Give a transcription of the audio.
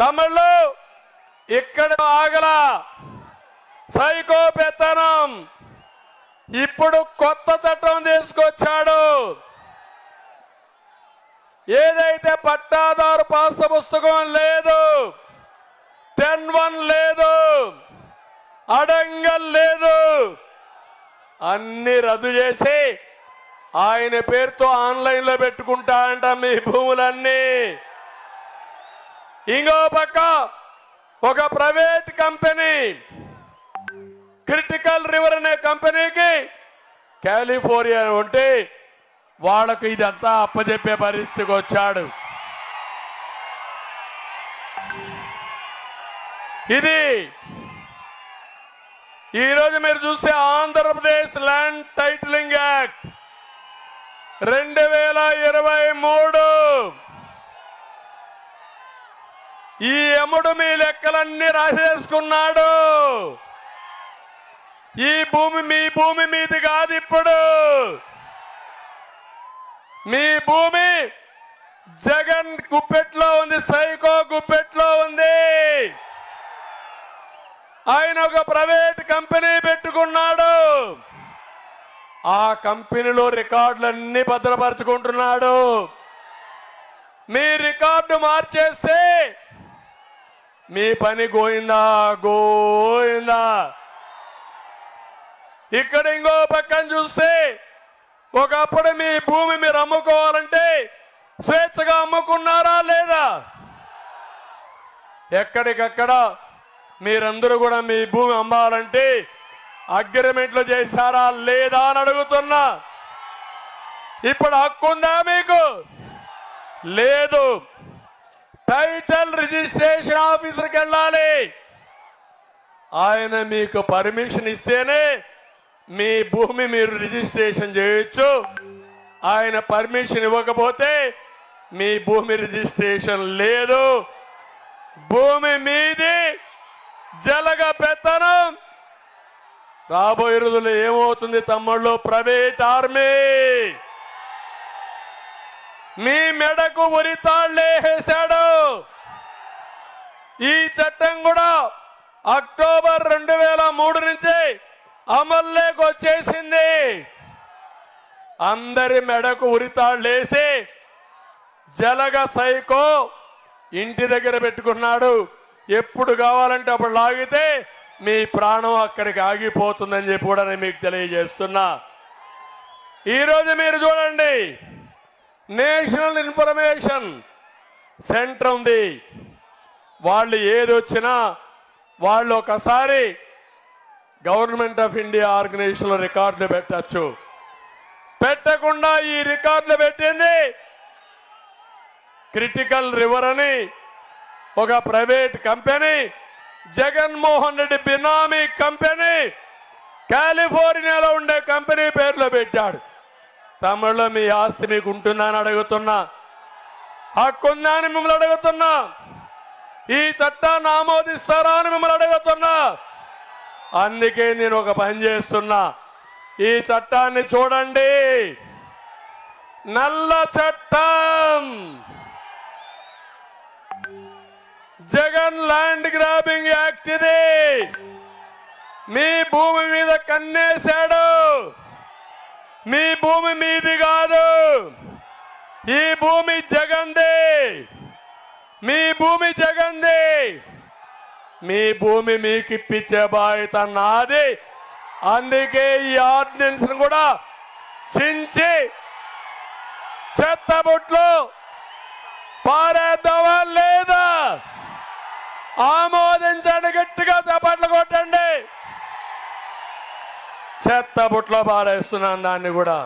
తమిళ్ళు ఇక్కడ ఆగల సైకో పెత్తనం ఇప్పుడు కొత్త చట్టం తీసుకొచ్చాడు. ఏదైతే పట్టాదారు పాస్ పుస్తకం లేదు టెన్ వన్ లేదు అడంగల్ లేదు అన్ని రద్దు చేసి ఆయన పేరుతో ఆన్లైన్లో పెట్టుకుంటా అంట మీ భూములన్నీ. ఇంకో పక్క ఒక ప్రైవేట్ కంపెనీ క్రిటికల్ రివర్ అనే కంపెనీకి కాలిఫోర్నియా ఉంటే వాళ్ళకు ఇదంతా అప్పజెప్పే పరిస్థితికి వచ్చాడు. ఇది ఈరోజు మీరు చూస్తే ఆంధ్రప్రదేశ్ ల్యాండ్ టైటిలింగ్ యాక్ట్ రెండు వేల ఇరవై మూడు. ఈ యముడు మీ లెక్కలన్నీ రాసేసుకున్నాడు. ఈ భూమి మీ భూమి మీది కాదు ఇప్పుడు. మీ భూమి జగన్ గుప్పెట్లో ఉంది సైకో గుప్పెట్లో ఉంది. ఆయన ఒక ప్రైవేట్ కంపెనీ పెట్టుకున్నాడు. ఆ కంపెనీలో రికార్డులన్నీ భద్రపరచుకుంటున్నాడు. మీ రికార్డు మార్చేస్తే మీ పని గోయిందా? గోయిందా? ఇక్కడ ఇంకో పక్కన చూస్తే ఒకప్పుడు మీ భూమి మీరు అమ్ముకోవాలంటే స్వేచ్ఛగా అమ్ముకున్నారా లేదా? ఎక్కడికక్కడ మీరందరూ కూడా మీ భూమి అమ్మాలంటే అగ్రిమెంట్లు చేశారా లేదా అని అడుగుతున్నా. ఇప్పుడు హక్కుందా మీకు? లేదు. టైటిల్ రిజిస్ట్రేషన్ ఆఫీసర్కి వెళ్ళాలి. ఆయన మీకు పర్మిషన్ ఇస్తేనే మీ భూమి మీరు రిజిస్ట్రేషన్ చేయొచ్చు. ఆయన పర్మిషన్ ఇవ్వకపోతే మీ భూమి రిజిస్ట్రేషన్ లేదు. భూమి మీది జలగ పెత్తనం. రాబోయే రోజుల్లో ఏమవుతుంది తమ్ముళ్ళు? Private army. మీ మెడకు ఉరితాళ్ళేసాడు చట్టం కూడా అక్టోబర్ రెండు వేల మూడు నుంచి అమల్లోకి వచ్చేసింది. అందరి మెడకు ఉరితాళ్ళేసి జలగ సైకో ఇంటి దగ్గర పెట్టుకున్నాడు. ఎప్పుడు కావాలంటే అప్పుడు లాగితే మీ ప్రాణం అక్కడికి ఆగిపోతుందని చెప్పి కూడా నేను మీకు తెలియజేస్తున్నా. ఈరోజు మీరు చూడండి నేషనల్ ఇన్ఫర్మేషన్ సెంటర్ ఉంది. వాళ్ళు ఏది వచ్చినా వాళ్ళు ఒకసారి గవర్నమెంట్ ఆఫ్ ఇండియా ఆర్గనైజేషన్లో రికార్డులు పెట్టచ్చు. పెట్టకుండా ఈ రికార్డులు పెట్టింది క్రిటికల్ రివర్ అని ఒక private company Jaganmohan Reddy benami company కాలిఫోర్నియాలో ఉండే కంపెనీ పేర్లో పెట్టాడు. తమిళలో మీ ఆస్తి మీకు ఉంటుందని అడుగుతున్నా. హక్కుందా అని మిమ్మల్ని అడుగుతున్నా. ఈ చట్టాన్ని ఆమోదిస్తారా అని మిమ్మల్ని అడుగుతున్నా. అందుకే నేను ఒక పని చేస్తున్నా. ఈ చట్టాన్ని చూడండి. నల్ల చట్టం. జగన్ ల్యాండ్ గ్రాబింగ్ యాక్ట్ ఇది. మీ భూమి మీద కన్నేశాడు. మీ భూమి మీది కాదు. ఈ భూమి జగందే. మీ భూమి జగంది మీ భూమి మీకు ఇప్పించే బాధ్యత నాది. అందుకే ఈ ఆర్డినెన్స్ కూడా చించి చెత్తబుట్లు పారేద్దామా లేదా? ఆమోదించండి గట్టిగా చప్పట్లు కొట్టండి. చెత్త బుట్లో పారేస్తున్నాను దాన్ని కూడా.